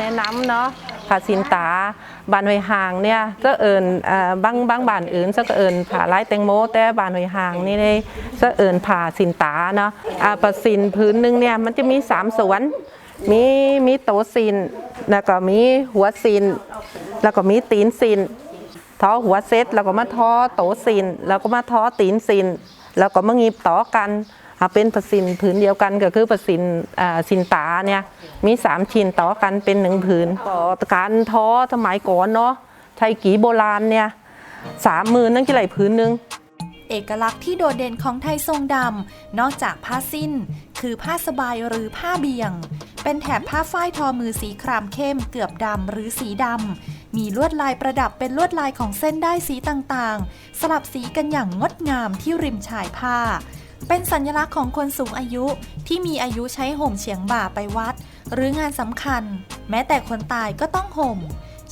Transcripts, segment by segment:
แนะนำเนาะผาสินตาบานหอยหางเนี่ยจะเอิญอ่าบางบางบานอื่นจะเอิญผาไร้แตงโมแต่บานหอยหางนี่ได้จะเอิญผาสินตาเนาะอ่าผาสินพื้นหนึงเนี่ยมันจะมีสามส่วนมีมีโตสินแล้วก็มีหัวสินแล้วก็มีตีนสินท้อหัวเซตแล้วก็มาท้อโตสินแล้วก็มาท้อตีนสินแล้วก็มางีบต่อกัน อ่าเป็นประสินผืนเดียวกันก็คือประสินสินตาเนี่ยมีสามชิ้นต่อกันเป็นหนึ่งผืนก็การท้อสมัยก่อนเนาะใช้กีโบราณเนี่ยสามมื่นนั่นกี่ไหลผืนหนึ่งเอกลักษณ์ที่โดดเด่นของไทยทรงดำ นอกจากผ้าสิ้น คือผ้าสบายหรือผ้าเบี่ยง เป็นแถบผ้าฝ้ายทอมือสีครามเข้มเกือบดำหรือสีดำ มีลวดลายประดับเป็นลวดลายของเส้นได้สีต่างๆ สลับสีกันอย่างงดงามที่ริมชายผ้า เป็นสัญลักษณ์ของคนสูงอายุที่มีอายุใช้ห่มเฉียงบ่าไปวัด หรืองานสำคัญ แม้แต่คนตายก็ต้องห่ม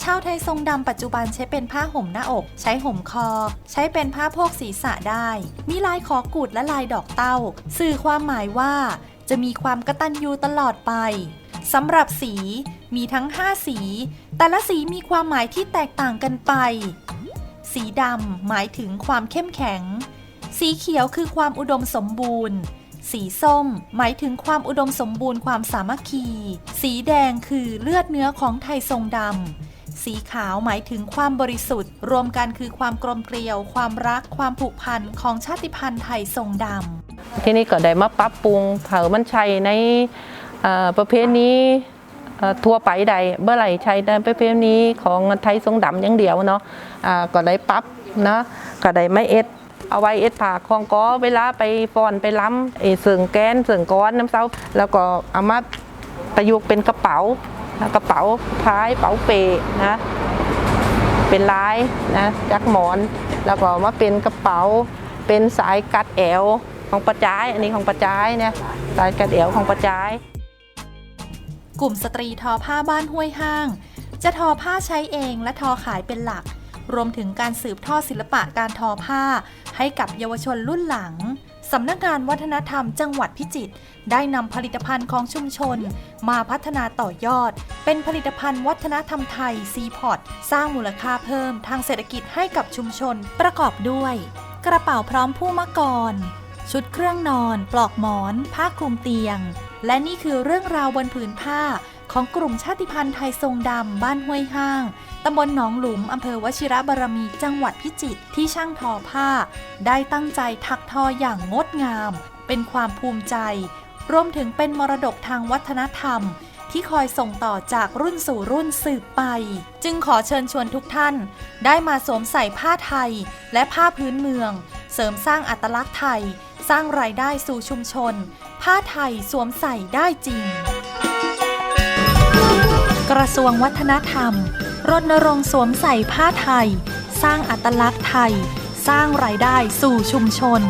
ชาวไทยทรงดำปัจจุบันใช้เป็นผ้าห่มหน้าอก ใช้ห่มคอ ใช้เป็นผ้าโพกศีรษะได้ มีลายขอกูดและลายดอกเต้า สื่อความหมายว่า จะมีความกตัญญูตลอดไปสำหรับสีมีทั้ง 5 สี แต่ละสีมีความหมายที่แตกต่างกันไป สีดำหมายถึงความเข้มแข็ง สีเขียวคือความอุดมสมบูรณ์ สีส้ม หมายถึงความอุดมสมบูรณ์ความสามัคคี สีแดงคือเลือดเนื้อของไทยทรงดำ สีขาวหมายถึงความบริสุทธิ์ รวมกันคือความกลมเกลียว ความรัก ความผูกพันของชาติพันธุ์ไทยทรงดำ ที่นี่ก็ได้มาปรับปรุงเผามันใช้ในประเภทนี้ทั่วไปใดเมื่อไหร่ใช้ในประเภทนี้ของไทยทรงดำอย่างเดียวเนาะอ่าก็ได้ปรับเนาะก็ได้ไม่เอ็ด เอาไว้เอ็ดผ่าคองก้อเวลาไปฟอนไปล้ำเอเสื่งแกนเสื่งก้อนน้ำเซาแล้วก็เอามาประยุกต์เป็นกระเป๋ากระเป๋าพายเป๋าเปนะเป็นลายนะจักหมอน แล้วก็มาเป็นกระเป๋าเป็นสายกัดแอวของประจาย อันนี้ของประจายเนี่ยสายกัดแอวของประจาย กลุ่มสตรีทอผ้าบ้านห้วยห้าง จะทอผ้าใช้เองและทอขายเป็นหลัก รวมถึงการสืบทอดศิลปะการทอผ้า ให้กับเยาวชนรุ่นหลังสำนักงานวัฒนธรรมจังหวัดพิจิตรได้นำผลิตภัณฑ์ของชุมชน มาพัฒนาต่อยอด เป็นผลิตภัณฑ์วัฒนธรรมไทยซีพอร์ตสร้างมูลค่าเพิ่มทางเศรษฐกิจให้กับชุมชนประกอบด้วย กระเป๋าพร้อมผู้มกรชุดเครื่องนอน ปลอกหมอน ผ้าคลุมเตียง และนี่คือเรื่องราวบนผืนผ้า ของกลุ่มชาติพันธุ์ไทยทรงดำ บ้านห้วยห้าง ตำบลหนองหลุม อำเภอวชิระบารมี จังหวัดพิจิตร ที่ช่างทอผ้า ได้ตั้งใจถักทออย่างงดงาม เป็นความภูมิใจ รวมถึงเป็นมรดกทางวัฒนธรรม ที่คอยส่งต่อจากรุ่นสู่รุ่นสืบไป จึงขอเชิญชวนทุกท่าน ได้มาสวมใส่ผ้าไทย และผ้าพื้นเมือง เสริมสร้างอัตลักษณ์ไทย สร้างรายได้สู่ชุมชน ผ้าไทยสวมใส่ได้จริง กระทรวงวัฒนธรรม รณรงค์สวมใส่ผ้าไทย สร้างอัตลักษณ์ไทย สร้างรายได้สู่ชุมชน